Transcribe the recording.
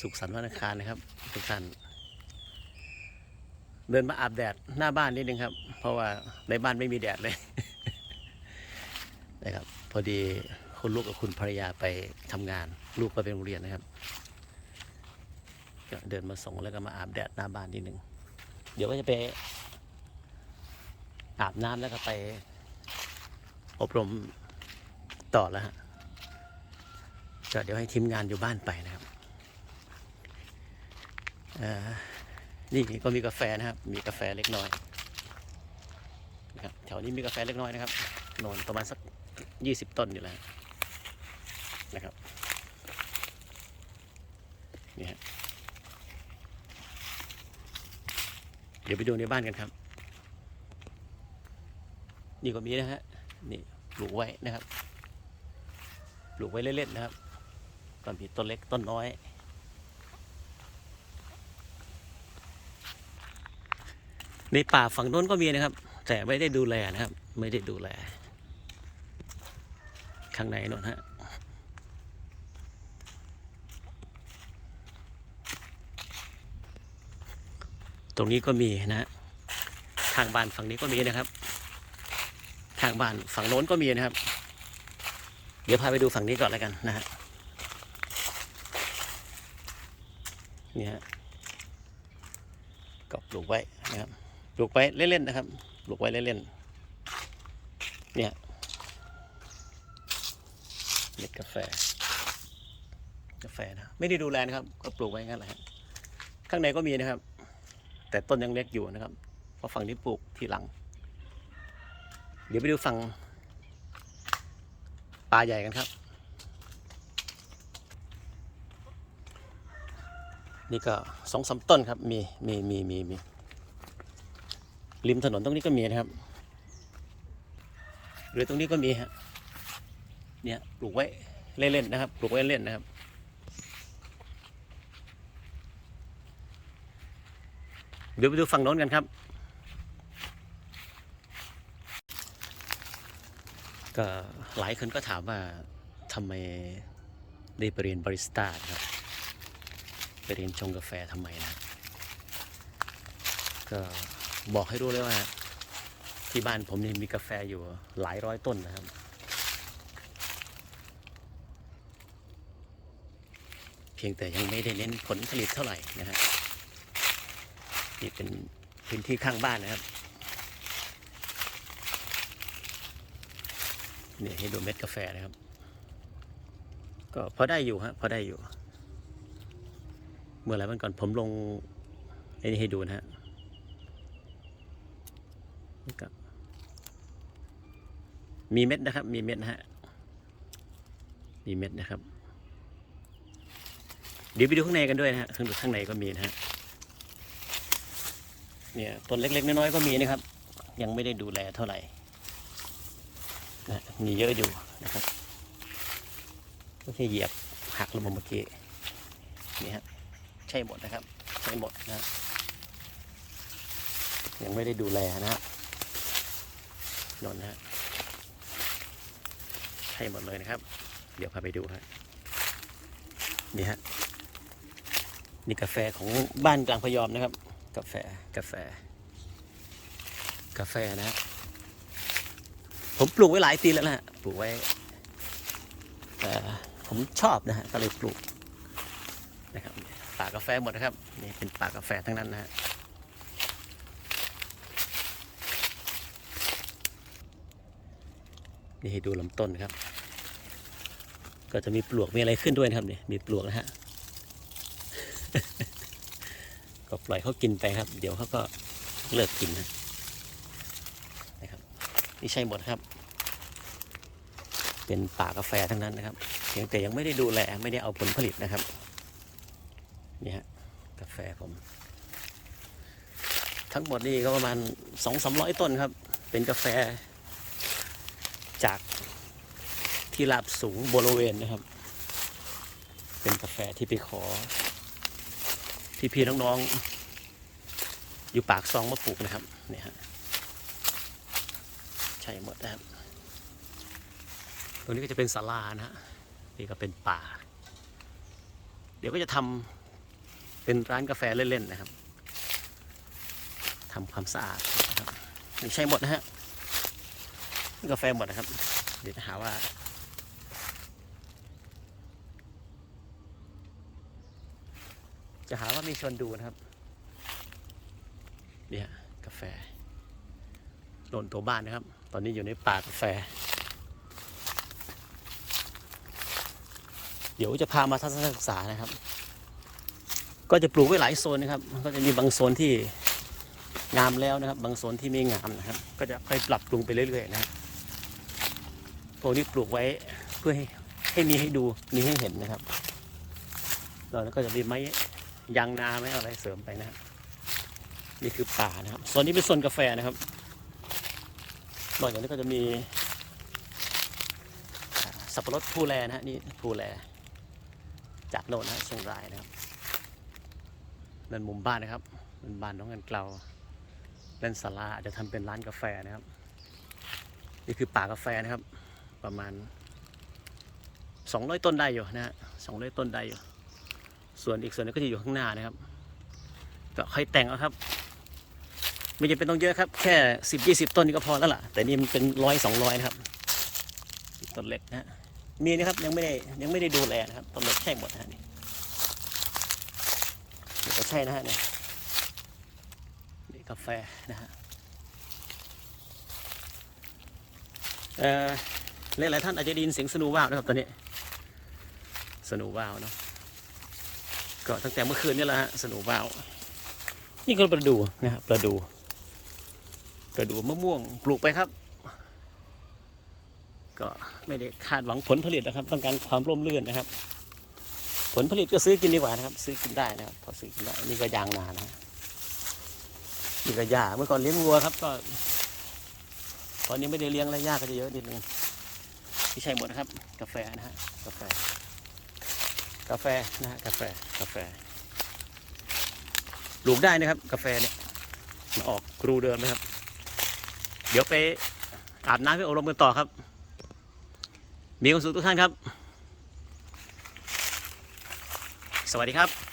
สุขสันต์วันอังคารนะครับ ทุกท่าน เดินมาอาบแดดหน้าบ้านนิดนึงครับ เพราะว่าในบ้านไม่มีแดดเลยนะครับ พอดีคุณลูกกับคุณภรรยาไปทำงาน ลูกก็ไปโรงเรียนนะครับก็เดินมาส่งแล้วก็มาอาบแดดหน้าบ้านนิดนึงเดี๋ยวก็จะไปอาบน้ำแล้วก็ไป อบรมต่อแล้วฮะก็เดี๋ยวให้ทีมงานอยู่บ้านไปนะครับ นี่ก็มีกาแฟนะครับ มีกาแฟเล็กน้อยนะครับแถวนี้มีกาแฟเล็กน้อยนะครับนอนประมาณสักยี่สิบต้นอยู่แล้วนะครับนี่ฮะเดี๋ยวไปดูในบ้านกันครับ นี่ก็มีนะฮะนี่ปลูกไว้นะครับปลูกไว้เล่นๆนะครับก็มีต้นเล็กต้นน้อย ในป่าฝั่งโน้นก็มีนะครับ แต่ไม่ได้ดูแลนะครับ ไม่ได้ดูแล ข้างในโน้นฮะตรงนี้ก็มีนะฮะข้างบ้านฝั่งนี้ก็มีนะครับข้างบ้านฝั่งโน้นก็มีนะครับ เดี๋ยวพาไปดูฝั่งนี้ก่อนแล้วกันนะฮะนี่ฮะก็ปลูกไว้นะครับ ปลูกไว้เล่นๆนะครับปลูกไว้เล่นๆเนี่ยเม็ดกาแฟ กาแฟนะไม่ได้ดูแลนะครับ ก็ปลูกไว้งั้นแหละข้างในก็มีนะครับ แต่ต้นยังเล็กอยู่นะครับเพราะฝั่งนี้ปลูกทีหลัง เดี๋ยวไปดูฝั่งปลาใหญ่กันครับ นี่ก็สองสามต้นครับ มีมีมีมีมี ริมถนนตรงนี้ก็มีนะครับ หรือตรงนี้ก็มีฮะเนี่ยปลูกไว้เล่นๆนะครับ ปลูกไว้เล่นนะครับ เดี๋ยวไปดูฝั่งโน้นกันครับ ก็หลายคนก็ถามว่าทำไมได้ไปเรียนบาริสต้าครับไปเรียนชงกาแฟทำไมนะก็ บอกให้รู้เลยว่า ที่บ้านผมนี่มีกาแฟอยู่หลายร้อยต้นนะครับ เพียงแต่ยังไม่ได้เน้นผลผลิตเท่าไหร่นะฮะนี่เป็นพื้นที่ข้างบ้านนะครับเนี่ยให้ดูเม็ดกาแฟนะครับ ก็พอได้อยู่ฮะพอได้อยู่ เมื่อไหรวันก่อนผมลงไอ้นี่ให้ดูนะฮะ ก็มีเม็ดนะครับ มีเม็ดนะฮะ มีเม็ดนะครับ เดี๋ยวไปดูข้างในกันด้วยนะฮะข้างข้างในก็มีนะฮะ เนี่ยต้นเล็กๆน้อยๆก็มีนะครับ ยังไม่ได้ดูแลเท่าไหร่นะมีเยอะอยู่นะครับไม่ใช่เหยียบหักลงมาเมื่อกี้นี่ฮะใช่หมดนะครับ ใช่หมดนะยังไม่ได้ดูแลนะฮะ นนนะฮะใช่หมดเลยนะครับ เดี๋ยวพาไปดูฮะนี่ฮะนี่กาแฟของบ้านกลางพยอมนะครับ กาแฟกาแฟ กาแฟนะฮะผมปลูกไว้หลายปีแล้วนะฮะปลูกไว้แต่ผมชอบนะฮะก็เลยปลูกนะครับป่ากาแฟหมดนะครับนี่เป็นป่ากาแฟทั้งนั้นนะฮะ นี่ให้ดูลำต้นครับ ก็จะมีปลวกมีอะไรขึ้นด้วยนะครับเนี่ยมีปลวกนะฮะก็ปล่อยเขากินไปครับ เดี๋ยวเขาก็เลิกกินนะนะครับ นี่ใช่หมดครับ เป็นป่ากาแฟทั้งนั้นนะครับเพียงแต่ยังไม่ได้ดูแลไม่ได้เอาผลผลิตนะครับนี่ฮะกาแฟผม ทั้งหมดนี่ก็ประมาณสองสามร้อยต้นครับ เป็นกาแฟ จากที่ราบสูงบริเวณนะครับ เป็นกาแฟที่ไปขอพี่พี่ๆน้องๆ อยู่ปากซองมาปลูกนะครับเนี่ยฮะใช่หมดนะครับ ตรงนี้ก็จะเป็นศาลานะฮะนี่ก็เป็นป่า เดี๋ยวก็จะทเป็นร้านกาแฟเล่นๆนะครับทำความสะอาดนะครับไม่ใช่หมดนะฮะ กาแฟหมดนะครับ เดี๋ยวจะหาว่า จะหาว่ามีชวนดูนะครับเนี่ยกาแฟโดนตัวบ้านนะครับ ตอนนี้อยู่ในป่ากาแฟ เดี๋ยวจะพามาทัศนศึกษานะครับ ก็จะปลูกไว้หลายโซนนะครับ ก็จะมีบางโซนที่งามแล้วนะครับ บางโซนที่ไม่งามนะครับ ก็จะค่อยปรับปรุงไปเรื่อยๆนะครับ วกนี้ปลูกไว้เพื่อให้ให้มีให้ดูมีให้เห็นนะครับแล้วก็จะมีไม้ยางนาไม้อะไรเสริมไปนะครับนี่คือป่านะครับโซนนี้เป็นโซนกาแฟนะครับนอกจากนี้ก็จะมีสับปะรดภูแลนะฮะนี่ภูแลจากโน่นนะเชียงรายนะครับนั่นมุมบ้านนะครับเป็นบ้านน้องเงินเกลาเล่นศาลาอาจจะทำเป็นร้านกาแฟนะครับ นี่คือป่ากาแฟนะครับ ประมาณ 200 ต้นได้อยู่นะฮะ200ต้นได้อยู่ ส่วนอีกส่วนหนึงก็จะอยู่ข้างหน้านะครับ ก็ค่อยแต่งเอาครับ ไม่จำเป็นต้องเยอะครับ แค่สิบยี่สิบต้นนี่ก็พอแล้วล่ะ แต่นี่มันเป็นร้อยสองร้อยนะครับ ต้นเล็กนะฮะมีนะครับยังไม่ได้ยังไม่ได้ดูแลนะครับ ต้นเล็กใช่หมดนะฮะนี่นี่ก็ใช่นะฮะเนี่ยนี่กาแฟนะฮะเอ่อ หลายๆท่านอาจจะได้ยินเสียงสนูว่าวนะครับตอนนี้สนูว่าวเนาะก็ตั้งแต่เมื่อคืนนี่แหละฮะสนูว่าวนี่ก็ประดูนะครับประดูประดูมะม่วงปลูกไปครับ ก็ไม่ได้คาดหวังผลผลิตนะครับ ต้องการความร่มรื่นนะครับ ผลผลิตก็ซื้อกินดีกว่านะครับ ซื้อกินได้นะครับ พอซื้อกินได้นี่ก็ยางนานะนี่ก็หญ้าเมื่อก่อนเลี้ยงวัวครับ ก็ ตอนนี้ไม่ได้เลี้ยงแล้วหญ้าก็จะเยอะนิดนึง ที่ใช่หมดนะครับ กาแฟนะฮะกาแฟ กาแฟนะฮะกาแฟกาแฟปลูกได้นะครับ กาแฟเนี่ยมันออกกรูเดิมนะครับ เดี๋ยวไปอาบน้ำไปอบรมกันต่อครับ มีความสุขทุกท่านครับ สวัสดีครับ